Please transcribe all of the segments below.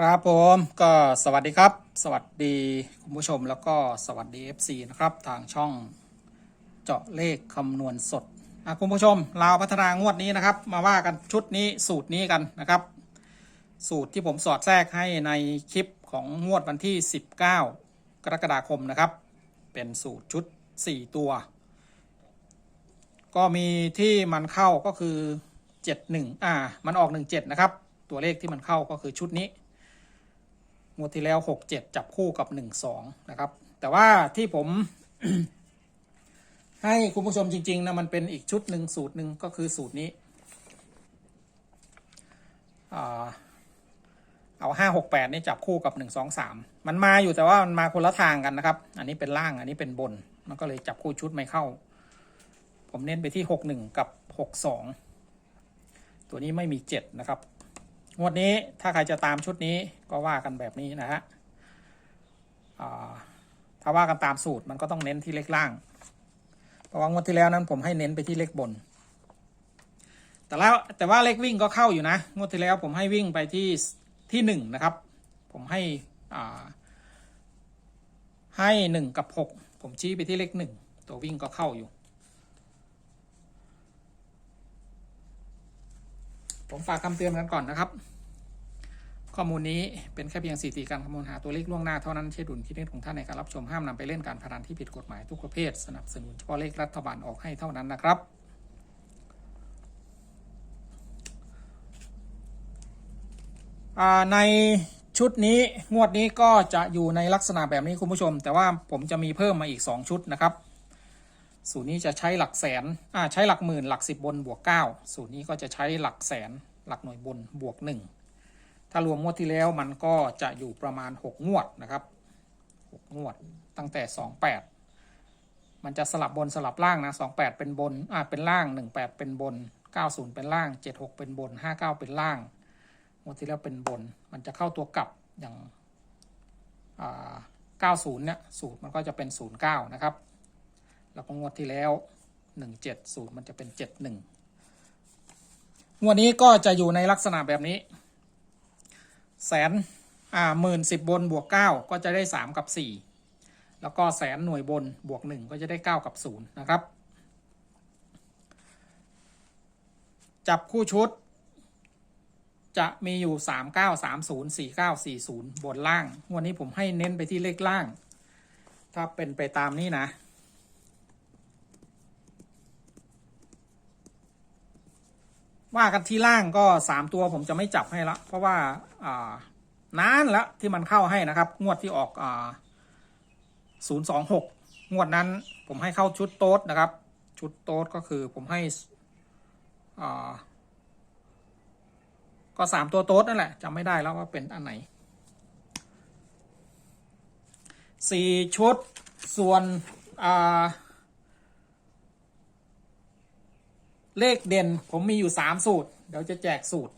ครับผมก็สวัสดีครับ สวัสดีคุณผู้ชมแล้วก็สวัสดี FC นะครับ ทางช่องเจาะเลขคำนวณสดคุณผู้ชมเราวพัฒนางวดนี้นะครับ มาว่ากันชุดนี้สูตรนี้กันนะครับ สูตรที่ผมสอดแทรกให้ในคลิปของงวดวันที่ 19 กรกฎาคมนะครับ เป็นสูตรชุด 4 ตัว ก็มีที่มันเข้าก็คือ 71อ่ามันออก 17 นะครับ ตัวเลขที่มันเข้าก็คือชุดนี้ งวดที่แล้ว67จับคู่กับ12นะครับ แต่ว่าที่ผม ให้คุณผู้ชมจริง ๆนะมันเป็นอีกชุดหนึ่งสูตรหนึ่งก็คือสูตรนี้ เอาห้าหกแปดนี่จับคู่กับหนึ่งสองสามมันมาอยู่แต่ว่ามันมาคนละทางกันนะครับ อันนี้เป็นล่างอันนี้เป็นบน มันก็เลยจับคู่ชุดไม่เข้า ผมเน้นไปที่หกหนึ่งกับหกสองตัวนี้ไม่มีเจ็ดนะครับ งวดนี้ถ้าใครจะตามชุดนี้ก็ว่ากันแบบนี้นะฮะถ้าว่ากันตามสูตรมันก็ต้องเน้นที่เลขล่าง เพราะว่างวดที่แล้วนั้นผมให้เน้นไปที่เลขบน แต่แล้วแต่ว่าเลขวิ่งก็เข้าอยู่นะ งวดที่แล้วผมให้วิ่งไปที่ที่หนึ่งนะครับ ผมให้ให้หนึ่งกับหกผมชี้ไปที่เลขหนึ่งตัววิ่งก็เข้าอยู่ ผมฝากคำเตือนกันก่อนนะครับ ข้อมูลนี้เป็นแค่เพียงสถิติการคำนวณหาตัวเลขล่วงหน้าเท่านั้นใช้ดุลคิดเล่นของท่านในการรับชมห้ามนำไปเล่นการพนันที่ผิดกฎหมายทุกประเภท สนับสนุนเฉพาะเลขรัฐบาลออกให้เท่านั้นนะครับในชุดนี้งวดนี้ก็จะอยู่ในลักษณะแบบนี้คุณผู้ชม แต่ว่าผมจะมีเพิ่มมาอีก 2 ชุดนะครับ สูตรนี้จะใช้หลักแสนอ่าใช้หลักหมื่นหลักสิบบนบวกเก้าสูตรนี้ก็จะใช้หลักแสนหลักหน่วยบนบวกหนึ่งถ้ารวมงวดที่แล้วมันก็จะอยู่ประมาณ 6 งวดนะครับ 6 งวดตั้งแต่ 28 มันจะสลับบนสลับล่างนะ28 เป็นบนอ่าเป็นล่าง 18 เป็นบน 90 เป็นล่าง 76 เป็นบน 59 เป็นล่างงวดที่แล้วเป็นบน มันจะเข้าตัวกลับอย่างอ่า90เนี่ยสูตรมันก็จะเป็น 09 นะครับ แล้วก็งวดที่แล้ว17สูตรมันจะเป็น71งวดนี้ก็จะอยู่ในลักษณะแบบนี้ แสนอ่าหมื่นสิบบนบวกเก้าก็จะได้สามกับสี่แล้วก็แสนหน่วยบนบวกหนึ่งก็จะได้เก้ากับศูนย์นะครับ จับคู่ชุด จะมีอยู่สามเก้าสามศูนย์สี่เก้าสี่ศูนย์บนล่าง งวันนี้ผมให้เน้นไปที่เลขล่าง ถ้าเป็นไปตามนี้นะ ว่ากันที่ล่างก็สามตัวผมจะไม่จับให้ละเพราะว่าอ่านานละที่มันเข้าให้นะครับ งวดที่ออกอ่าศูนย์สองหกงวดนั้นผมให้เข้าชุดโต๊ดนะครับ ชุดโต๊ดก็คือผมให้อ่าก็สามตัวโต๊ดนั่นแหละจำไม่ได้แล้วว่าเป็นอันไหนสี่ชุดส่วนอ่า เลขเด่นผมมีอยู่สามสูตร เดี๋ยวจะแจกสูตร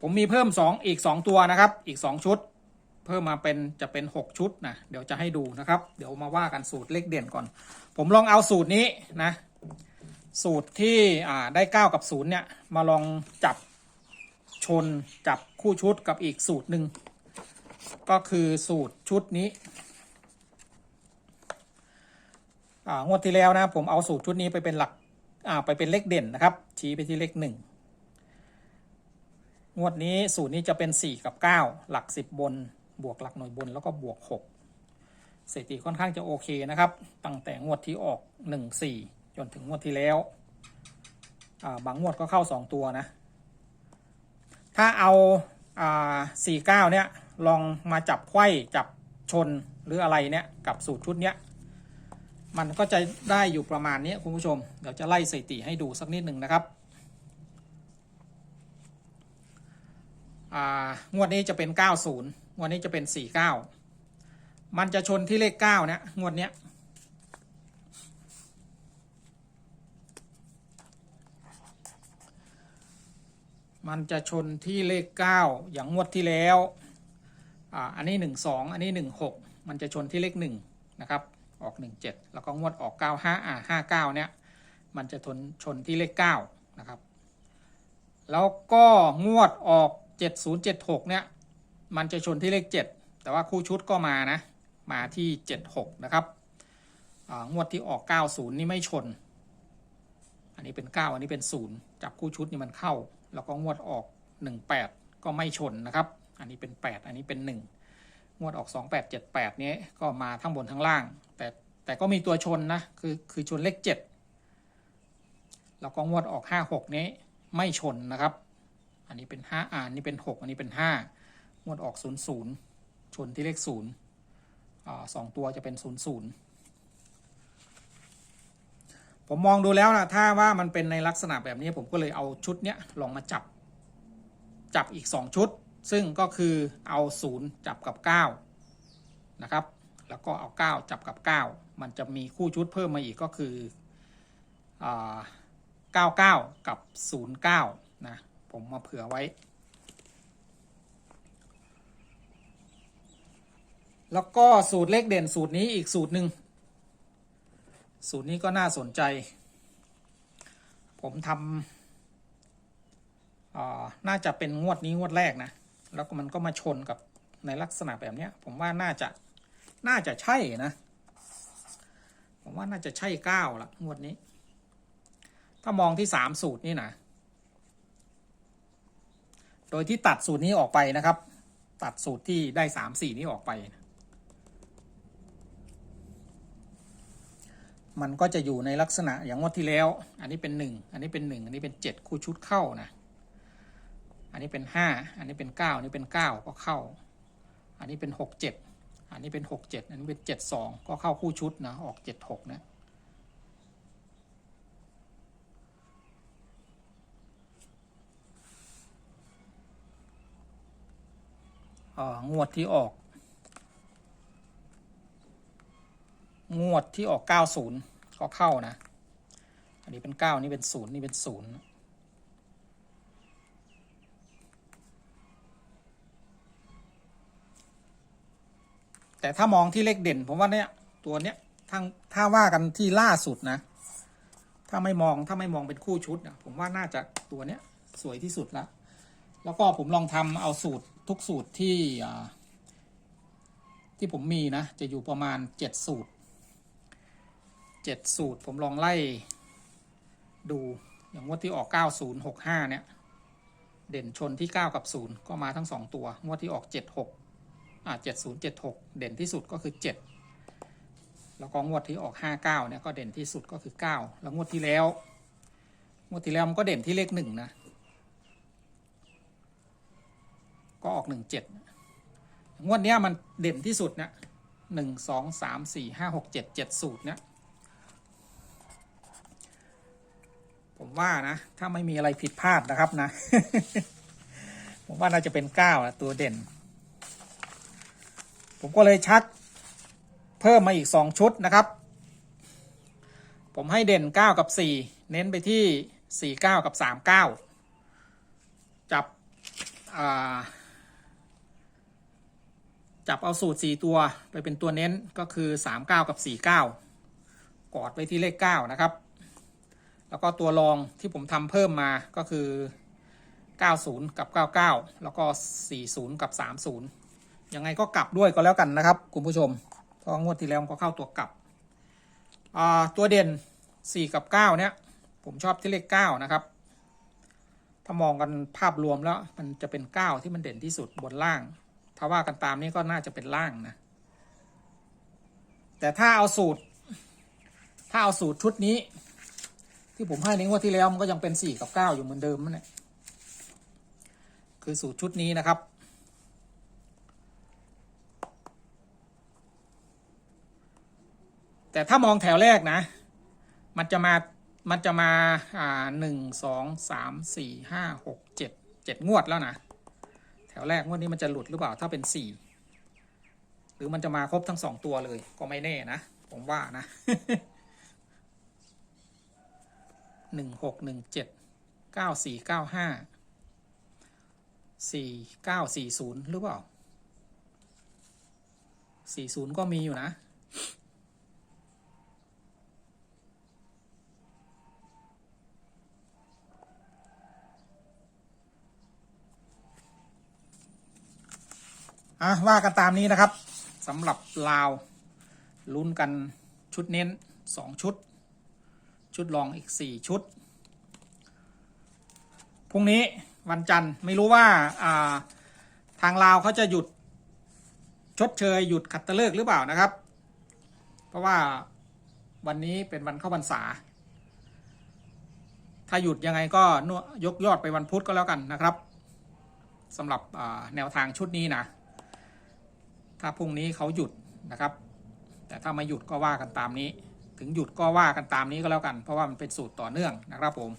ผมมีเพิ่มสองอีกสองตัวนะครับ อีกสองชุด เพิ่มมาเป็นจะเป็นหกชุดนะเดี๋ยวจะให้ดูนะครับ เดี๋ยวมาว่ากันสูตรเลขเด่นก่อน ผมลองเอาสูตรนี้นะ สูตรที่อ่าได้เก้ากับศูนย์เนี่ยมาลองจับชนจับคู่ชุดกับอีกสูตรหนึ่งก็คือสูตรชุดนี้อ่างวดที่แล้วนะผมเอาสูตรชุดนี้ไปเป็นหลัก ไปเป็นเลขเด่นนะครับ ชี้ไปที่เลขหนึ่งงวดนี้สูตรนี้จะเป็น 4 กับ 9 หลัก 10 บน บวกหลักหน่วยบนแล้วก็บวก6สถิติค่อนข้างจะโอเคนะครับ ตั้งแต่งวดที่ออก 1 4 จนถึงงวดที่แล้วาบางงวดก็เข้า 2 ตัวนะ ถ้าเอาอ่า4 9เนี่ยลองมาจับไข้จับชนหรืออะไรเนี่ยกับสูตรชุดเนี้ย มันก็จะได้อยู่ประมาณนี้คุณผู้ชม เดี๋ยวจะไล่สถิติให้ดูสักนิดหนึ่งนะครับงวดนี้จะเป็น 90 งวดนี้จะเป็น 49 มันจะชนที่เลข9เนี่ยงวดเนี้ยมันจะชนที่เลข 9 อย่างงวดที่แล้วอ,อันนี้ 12 อันนี้ 16 มันจะชนที่เลข 1 นะครับ ออก 17 แล้วก็งวดออก 95อ่า59 เนี่ย มันจะชนชนที่เลข 9 นะครับ แล้วก็งวดออกเจ็ดศูนย์เจ็ดหกเนี่ย มันจะชนที่เลขเจ็ดแต่ว่าคู่ชุดก็มานะ มาที่เจ็ดหกนะครับงวดที่ออกเก้าศูนย์นี่ไม่ชน อันนี้เป็นเก้าอันนี้เป็นศูนย์จับคู่ชุดนี่มันเข้า แล้วก็งวดออกหนึ่งแปดก็ไม่ชนนะครับ อันนี้เป็นแปดอันนี้เป็นหนึ่ งวดออกสองแปดเจ็ดแปดนี้ก็มาทั้งบนทั้งล่าง แต่แต่ก็มีตัวชนนะคือคือชนเลขเจ็ดแล้วก็งวดออกห้าหกนี้ไม่ชนนะครับ อันนี้เป็นห้าอ่านนี้เป็นหกอันนี้เป็นห้างวดออกศูนย์ศูนย์ชนที่เลขศูนย์อ่าสองตัวจะเป็นศูนย์ผมมองดูแล้วนะถ้าว่ามันเป็นในลักษณะแบบนี้ผมก็เลยเอาชุดเนี้ยลองมาจับจับอีกสองชุด ซึ่งก็คือเอาศูนย์จับกับเก้านะครับ แล้วก็เอาเก้าจับกับเก้ามันจะมีคู่ชุดเพิ่มมาอีกก็คืออ่า99 กับ 09 นะ ผมมาเผื่อไว้ แล้วก็สูตรเลขเด่นสูตรนี้อีกสูตรหนึ่ง สูตรนี้ก็น่าสนใจ ผมทำอ่าน่าจะเป็นงวดนี้งวดแรกนะ แล้วก็มันก็มาชนกับในลักษณะแบบเนี้ย ผมว่าน่าจะน่าจะใช่นะ ผมว่าน่าจะใช่เก้าละงวดนี้ ถ้ามองที่สามสูตรนี่นะโดยที่ตัดสูตรนี้ออกไปนะครับ ตัดสูตรที่ได้สามสี่นี้ออกไป มันก็จะอยู่ในลักษณะอย่างงวดที่แล้ว อันนี้เป็นหนึ่งอันนี้เป็นหนึ่งอันนี้เป็นเจ็ดคู่ชุดเข้านะ อันนี้เป็นห้าอันนี้เป็นเก้าอันนี้เป็นเก้าก็เข้า อันนี้เป็นหกเจ็ดอันนี้เป็นหกเจ็ดอันนี้เป็นเจ็ดสองก็เข้าคู่ชุดนะออกเจ็ดหกนะอ่องวดที่ออก งวดที่ออก 90 ก็เข้านะ อันนี้เป็น 9 นี่เป็น 0 นี่เป็น 0 แต่ถ้ามองที่เลขเด่น ผมว่าเนี่ยตัวเนี้ยทางถ้าว่ากันที่ล่าสุดนะ ถ้าไม่มองถ้าไม่มองเป็นคู่ชุดนะผมว่าน่าจะตัวเนี้ยสวยที่สุดละแล้วก็ผมลองทำเอาสูตรทุกสูตรที่ที่ผมมีนะ จะอยู่ประมาณเจ็ดสูตรเจ็ดสูตร ผมลองไล่ดูอย่างงวดที่ออกเก้าศูนย์หกห้าเนี่ย เด่นชนที่เก้ากับศูนย์ก็มาทั้งสองตัว งวดที่ออกเจ็ดหก อ่าเจ็ดศูนย์เจ็ดหกเด่นที่สุดก็คือเจ็ดแล้วก็งวดที่ออกห้าเก้าเนี่ยก็เด่นที่สุดก็คือเก้าแล้วงวดที่แล้ว งวดที่แล้วมันก็เด่นที่เลขหนึ่งนะ ก็ออกหนึ่งเจ็ดงวดเนี้ยมันเด่นที่สุดนะหนึ่งสองสามสี่ห้าหกเจ็ดเจ็ดสูตรเนี้ยผมว่านะ ถ้าไม่มีอะไรผิดพลาดนะครับนะ ผมว่าน่าจะเป็นเก้าตัวเด่น ผมก็เลยชักเพิ่มมาอีกสองชุดนะครับ ผมให้เด่นเก้ากับสี่เน้นไปที่สี่เก้ากับสามเก้าจับจับเอาสูตร 4 ตัวไปเป็นตัวเน้นก็คือ 39 กับ 49 กอดไว้ที่เลข 9 นะครับ แล้วก็ตัวรองที่ผมทำเพิ่มมาก็คือ 90 กับ 99 แล้วก็ 40 กับ 30 ยังไงก็กลับด้วยก็แล้วกันนะครับคุณผู้ชมเพราะงวดที่แล้วก็เข้าตัวกลับตัวเด่น 4 กับ 9 เนี่ย ผมชอบที่เลข 9 นะครับ ถ้ามองกันภาพรวมแล้วมันจะเป็น 9 ที่มันเด่นที่สุดบนล่าง ถ้าว่ากันตามนี้ก็น่าจะเป็นล่างนะ แต่ถ้าเอาสูตร ถ้าเอาสูตรชุดนี้ ที่ผมให้ในงวดที่แล้วมันก็ยังเป็นสี่กับเก้าอยู่เหมือนเดิมนั่นแหละคือสูตรชุดนี้นะครับ แต่ถ้ามองแถวแรกนะ มันจะมามันจะมาอ่าหนึ่งสองสามสี่ห้าหกเจ็ดเจ็ดงวดแล้วนะแถวแรกงวดนี้มันจะหลุดหรือเปล่าถ้าเป็นสี่หรือมันจะมาครบทั้งสองตัวเลย ก็ไม่แน่นะ ผมว่านะหนึ่งหกหนึ่งเจ็ดเก้าสี่เก้าห้าสี่เก้าสี่ศูนย์หรือเปล่าสี่ศูนย์ก็มีอยู่นะ อะว่ากันตามนี้นะครับสำหรับลาวลุ้นกันชุดเน้นสองชุด ชุดรองอีกสี่ชุดพรุ่งนี้วันจันทร์ไม่รู้ว่าอ่าทางลาวเขาจะหยุดชดเชยหยุดขัดตะเลิกหรือเปล่านะครับ เพราะว่าวันนี้เป็นวันเข้าพรรษา ถ้าหยุดยังไงก็นวยกยอดไปวันพุธก็แล้วกันนะครับสำหรับแนวทางชุดนี้นะ ถ้าพรุ่งนี้เขาหยุดนะครับ แต่ถ้าไม่หยุดก็ว่ากันตามนี้ ถึงหยุดก็ว่ากันตามนี้ก็แล้วกัน เพราะว่ามันเป็นสูตรต่อเนื่องนะครับผม